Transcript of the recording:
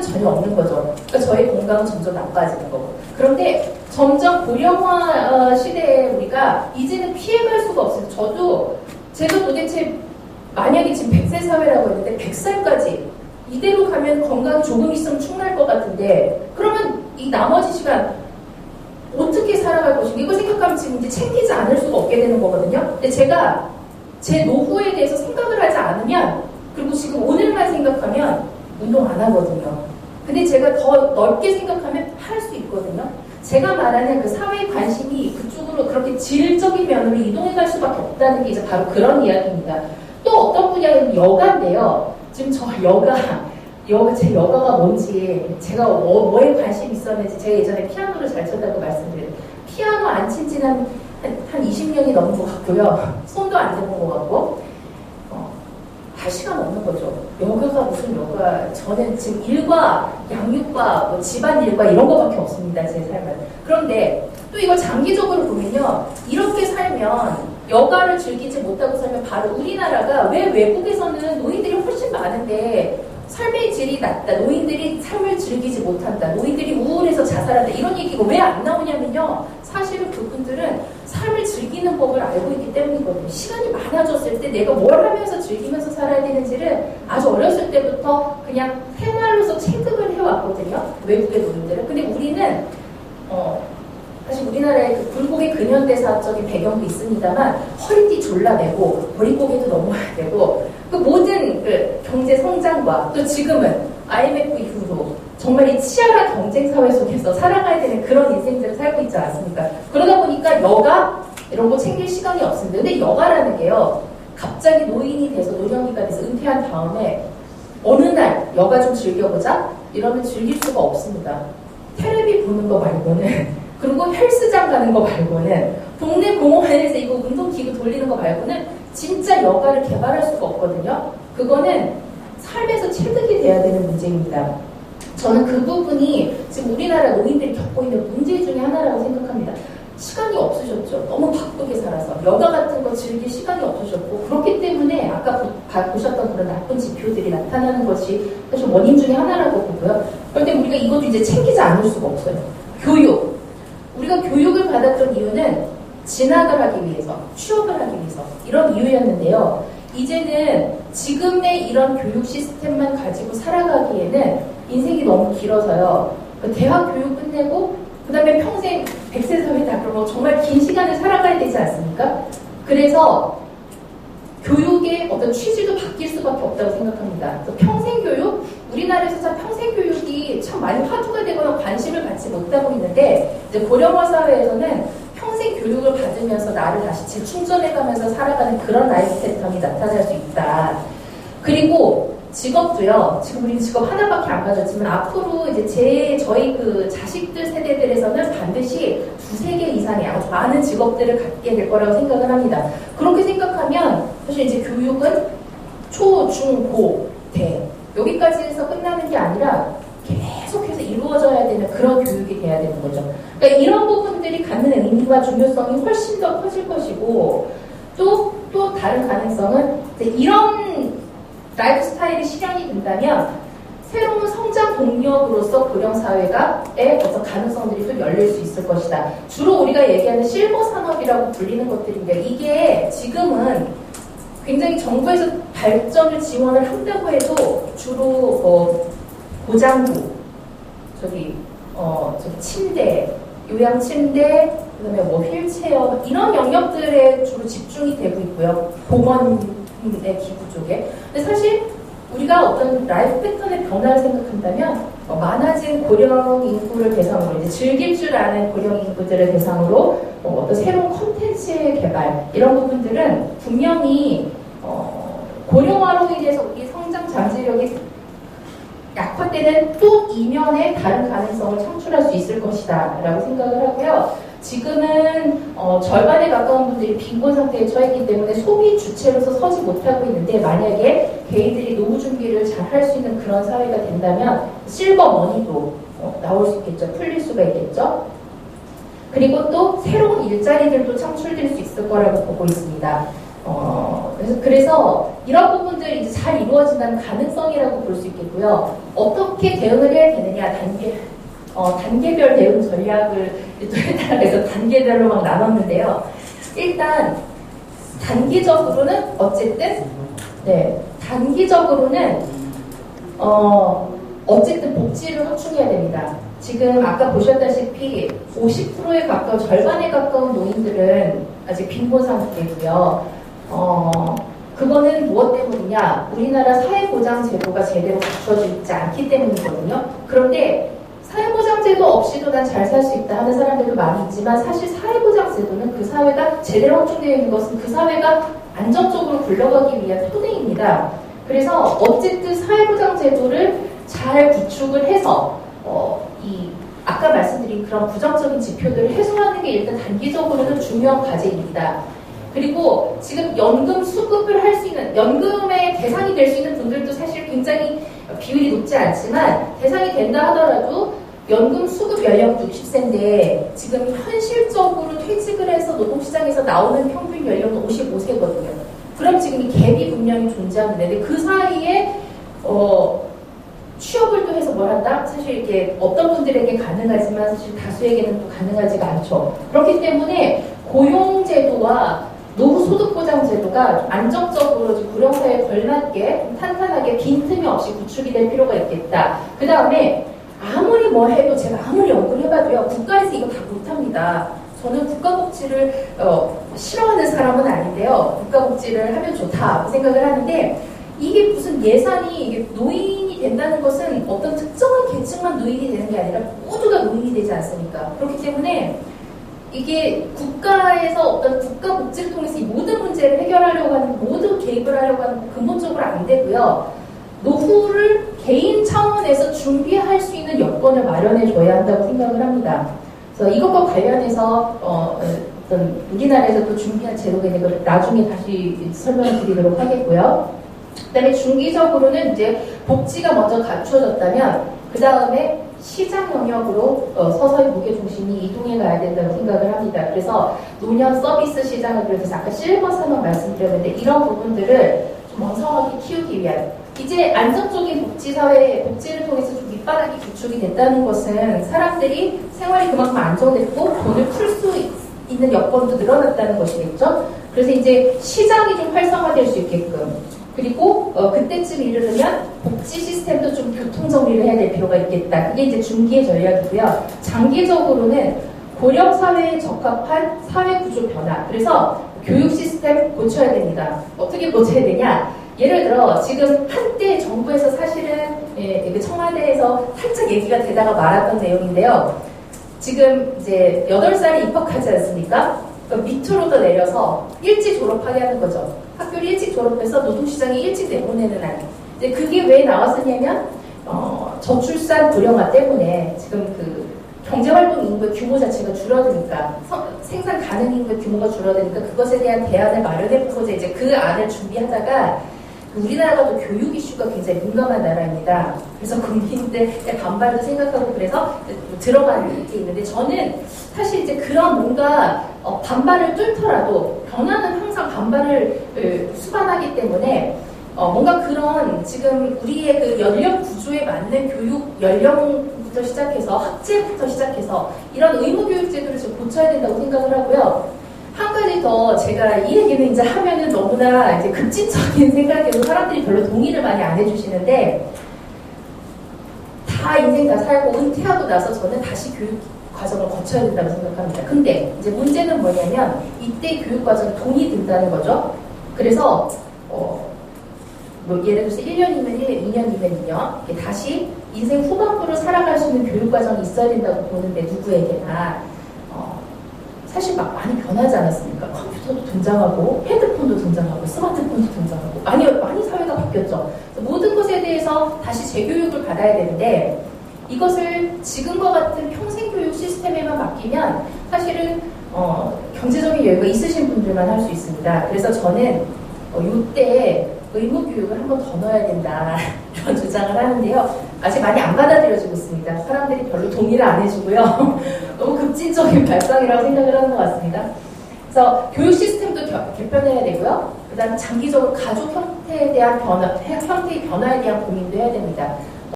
희망은 전혀 없는 거죠. 그러니까 저희 건강은 점점 나빠지는 거고. 그런데 점점 고령화 어, 시대에 우리가 이제는 피해갈 수가 없어요. 저도 제가 도대체 만약에 지금 100세 사회라고 했는데 100살까지 이대로 가면 건강 조금 있으면 충날 것 같은데 그러면 이 나머지 시간 어떻게 살아갈 것인가 이거 생각하면 지금 이제 챙기지 않을 수가 없게 되는 거거든요. 근데 제가 제 노후에 대해서 생각을 하지 않으면 그리고 지금 오늘만 생각하면 운동 안 하거든요. 근데 제가 더 넓게 생각하면 할 수 있거든요. 제가 말하는 그 사회 관심이 그쪽으로 그렇게 질적인 면으로 이동해 갈 수밖에 없다는 게 이제 바로 그런 이야기입니다. 또 어떤 분야는 여가인데요. 지금 저 여가, 여가, 제 여가가 뭔지, 제가 뭐, 뭐에 관심이 있었는지, 제가 예전에 피아노를 잘 쳤다고 말씀드렸는데, 피아노 안 친 지는 한, 한, 한 20년이 넘은 것 같고요. 손도 안 대본 것 같고, 어, 할 시간 없는 거죠. 여가가 무슨 여가, 저는 지금 일과 양육과 뭐 집안일과 이런 거밖에 없습니다, 제 삶은. 그런데 또 이걸 장기적으로 보면요. 이렇게 살면 여가를 즐기지 못하고 살면 바로 우리나라가 왜 외국에서는 노인들이 훨씬 많은데 삶의 질이 낮다. 노인들이 삶을 즐기지 못한다. 노인들이 우울해서 자살한다. 이런 얘기가 왜 안 나오냐면요. 사실은 그분들은 삶을 즐기는 법을 알고 있기 때문이거든요. 시간이 많아졌을 때 내가 뭘 하면서 즐기면서 살아야 되는지를 아주 어렸을 때부터 그냥 생활로서 체득을 해왔거든요. 외국의 노인들은. 근데 우리는 어, 사실 우리나라의 그 굴곡의 근현대사적인 배경도 있습니다만 허리띠 졸라매고 머리고개도 넘어야 되고 그 모든 그 경제 성장과 또 지금은 IMF 정말 이 치열한 경쟁 사회 속에서 살아가야 되는 그런 인생들을 살고 있지 않습니까? 그러다 보니까 여가 이런 거 챙길 시간이 없습니다. 근데 여가라는 게요. 갑자기 노인이 돼서 노령이가 돼서 은퇴한 다음에 어느 날 여가 좀 즐겨보자 이러면 즐길 수가 없습니다. 테레비 보는 거 말고는 그리고 헬스장 가는 거 말고는 동네 공원에서 이거 운동기구 돌리는 거 말고는 진짜 여가를 개발할 수가 없거든요. 그거는 삶에서 체득이 돼야 되는 문제입니다. 저는 그 부분이 지금 우리나라 노인들이 겪고 있는 문제 중에 하나라고 생각합니다. 시간이 없으셨죠. 너무 바쁘게 살아서 여가 같은 거 즐길 시간이 없으셨고 그렇기 때문에 아까 보, 셨던 그런 나쁜 지표들이 나타나는 것이 사실 원인 중에 하나라고 보고요. 그런데 우리가 이것도 이제 챙기지 않을 수가 없어요. 교육. 우리가 교육을 받았던 이유는 진학을 하기 위해서, 취업을 하기 위해서 이런 이유였는데요. 이제는 지금의 이런 교육 시스템만 가지고 살아가기에는 인생이 너무 길어서요. 그 대학 교육 끝내고 그 다음에 평생 100세 사회다 그러면 정말 긴 시간을 살아가야 되지 않습니까? 그래서 교육의 어떤 취지도 바뀔 수밖에 없다고 생각합니다. 평생 교육, 우리나라에서 참 평생 교육이 참 많이 화두가 되거나 관심을 갖지 못하고 있는데 이제 고령화 사회에서는 평생 교육을 받으면서 나를 다시 재충전해가면서 살아가는 그런 라이프 패턴이 나타날 수 있다. 그리고 직업도요. 지금 우리 직업 하나밖에 안 가졌지만 앞으로 이제 제 저희 그 자식들 세대들에서는 반드시 두세 개 이상의 아주 많은 직업들을 갖게 될 거라고 생각을 합니다. 그렇게 생각하면 사실 이제 교육은 초, 중, 고, 대 여기까지 해서 끝나는 게 아니라 이루어져야 되는 그런 교육이 돼야 되는 거죠. 그러니까 이런 부분들이 갖는 의미와 중요성이 훨씬 더 커질 것이고 또, 또 다른 가능성은 이런 라이프 스타일이 실현이 된다면 새로운 성장 동력으로서 고령 사회가의 어떤 가능성들이 또 열릴 수 있을 것이다. 주로 우리가 얘기하는 실버 산업이라고 불리는 것들인데 이게 지금은 굉장히 정부에서 발전을 지원을 한다고 해도 주로 어, 고장부, 저기 어, 저기 침대, 요양 침대, 그다음에 뭐 휠체어 이런 영역들에 주로 집중이 되고 있고요. 보건의 기부 쪽에. 근데 사실 우리가 어떤 라이프 패턴의 변화를 생각한다면 어, 많아진 고령 인구를 대상으로 이제 즐길 줄 아는 고령 인구들을 대상으로 어, 떤 새로운 콘텐츠의 개발 이런 부분들은 분명히 어, 고령화로 인해서 우리 성장 잠재력이 약화되는 또 이면의 다른 가능성을 창출할 수 있을 것이다 라고 생각을 하고요. 지금은 어, 절반에 가까운 분들이 빈곤 상태에 처했기 때문에 소비 주체로서 서지 못하고 있는데 만약에 개인들이 노후 준비를 잘 할 수 있는 그런 사회가 된다면 실버 머니도 어, 나올 수 있겠죠. 풀릴 수가 있겠죠. 그리고 또 새로운 일자리들도 창출될 수 있을 거라고 보고 있습니다. 어, 그래서, 그래서 이런 부분들이 이제 잘 이루어진다는 가능성이라고 볼 수 있겠고요. 어떻게 대응을 해야 되느냐, 단계, 어, 단계별 대응 전략을 또에 따라서 단계별로 막 나눴는데요. 일단, 단기적으로는 어쨌든, 네, 단기적으로는, 어, 어쨌든 복지를 확충해야 됩니다. 지금 아까 보셨다시피 50%에 가까운 절반에 가까운 노인들은 아직 빈곤 상태고요. 어, 그거는 무엇 때문이냐? 우리나라 사회보장 제도가 제대로 갖춰져 있지 않기 때문이거든요. 그런데 사회보장 제도 없이도 난 잘 살 수 있다 하는 사람들도 많이 있지만 사실 사회보장 제도는 그 사회가 제대로 확충되어 있는 것은 그 사회가 안정적으로 굴러가기 위한 토대입니다. 그래서 어쨌든 사회보장 제도를 잘 구축을 해서 어, 이 아까 말씀드린 그런 부정적인 지표들을 해소하는 게 일단 단기적으로는 중요한 과제입니다. 그리고 지금 연금 수급을 할 수 있는 연금의 대상이 될 수 있는 분들도 사실 굉장히 비율이 높지 않지만 대상이 된다 하더라도 연금 수급 연령 60세인데 지금 현실적으로 퇴직을 해서 노동시장에서 나오는 평균 연령은 55세거든요. 그럼 지금 이 갭이 분명히 존재하는데 근데 그 사이에 어 취업을 또 해서 뭘 한다? 사실 이게 어떤 분들에게 가능하지만 사실 다수에게는 또 가능하지가 않죠. 그렇기 때문에 고용제도와 노후소득보장 제도가 안정적으로 구령사에 걸맞게 좀 탄탄하게 빈틈이 없이 구축이 될 필요가 있겠다. 그 다음에 아무리 뭐 해도 제가 아무리 연구를 해봐도요 국가에서 이거 다 못합니다. 저는 국가복지를 어, 싫어하는 사람은 아닌데요. 국가복지를 하면 좋다 생각을 하는데 이게 무슨 예산이 이게 노인이 된다는 것은 어떤 특정한 계층만 노인이 되는 게 아니라 모두가 노인이 되지 않습니까? 그렇기 때문에 이게 국가에서 어떤 복지를 통해서 이 모든 문제를 해결하려고 하는 모두 개입을 하려고 하는 근본적으로 안 되고요. 노후를 개인 차원에서 준비할 수 있는 여건을 마련해 줘야 한다고 생각을 합니다. 그래서 이것과 관련해서 어, 어떤 우리나라에서 또 준비한 제도가 있는 걸 나중에 다시 설명을 드리도록 하겠고요. 그다음에 중기적으로는 이제 복지가 먼저 갖춰졌다면 그 다음에 시장 영역으로 어, 서서히 무게 중심이 이동해 가야 된다고 생각을 합니다. 그래서 노년 서비스 시장을 비롯해서 아까 실버 산업 말씀드렸는데 이런 부분들을 좀 왕성하게 키우기 위한 이제 안정적인 복지 사회 복지를 통해서 좀 밑바닥이 구축이 됐다는 것은 사람들이 생활이 그만큼 안정됐고 돈을 풀 수 있는 여건도 늘어났다는 것이겠죠. 그래서 이제 시장이 좀 활성화될 수 있게끔 그리고 어, 그때쯤 이르면 복지 시스템도 좀 교통 정리를 해야 될 필요가 있겠다. 그게 이제 중기의 전략이고요. 장기적으로는 고령 사회에 적합한 사회 구조 변화. 그래서 교육 시스템 고쳐야 됩니다. 어떻게 고쳐야 되냐? 예를 들어 지금 한때 정부에서 사실은 예, 청와대에서 살짝 얘기가 되다가 말았던 내용인데요. 지금 이제 8살에 입학하지 않습니까? 밑으로 더 내려서 일찍 졸업하게 하는 거죠. 학교를 일찍 졸업해서 노동시장에 일찍 내보내는 아이. 이제 그게 왜 나왔었냐면 어, 저출산 고령화 때문에 지금 그 경제활동 인구의 규모 자체가 줄어드니까 서, 생산 가능 인구의 규모가 줄어드니까 그것에 대한 대안을 마련해보고자 이제 그 안을 준비하다가 우리나라가 또 교육 이슈가 굉장히 민감한 나라입니다. 그래서 국민들의 반발도 생각하고 그래서 들어가는 게 있는데 저는 사실 이제 그런 뭔가 어, 반발을 뚫더라도 변화는 항상 반발을 그, 수반하기 때문에 어, 뭔가 그런 지금 우리의 그 연령 구조에 맞는 교육 연령부터 시작해서 학제부터 시작해서 이런 의무 교육 제도를 좀 고쳐야 된다고 생각을 하고요. 한 가지 더 제가 이 얘기는 이제 하면은 너무나 이제 급진적인 생각에도 사람들이 별로 동의를 많이 안 해주시는데 다 인생 다 살고 은퇴하고 나서 저는 다시 교육 과정을 거쳐야 된다고 생각합니다. 근데 이제 문제는 뭐냐면 이때 교육 과정이 돈이 든다는 거죠. 그래서 어, 뭐 예를 들어서 1년이면 1년, 2년이면 2년 다시 인생 후반부를 살아갈 수 있는 교육 과정이 있어야 된다고 보는데 누구에게나 사실 막 많이 변하지 않았습니까? 컴퓨터도 등장하고 헤드폰도 등장하고 스마트폰도 등장하고 많이 많이 사회가 바뀌었죠. 모든 것에 대해서 다시 재교육을 받아야 되는데 이것을 지금과 같은 평생 교육 시스템에만 맡기면 사실은 어, 경제적인 여유가 있으신 분들만 할 수 있습니다. 그래서 저는 어, 이때 의무 교육을 한 번 더 넣어야 된다 이런 주장을 하는데요. 아직 많이 안 받아들여지고 있습니다. 사람들이 별로 동의를 안 해주고요. 너무 급진적인 발상이라고 생각을 하는 것 같습니다. 그래서 교육 시스템도 겨, 개편해야 되고요. 그다음 장기적으로 가족 형태에 대한 변화, 형태의 변화에 대한 고민도 해야 됩니다.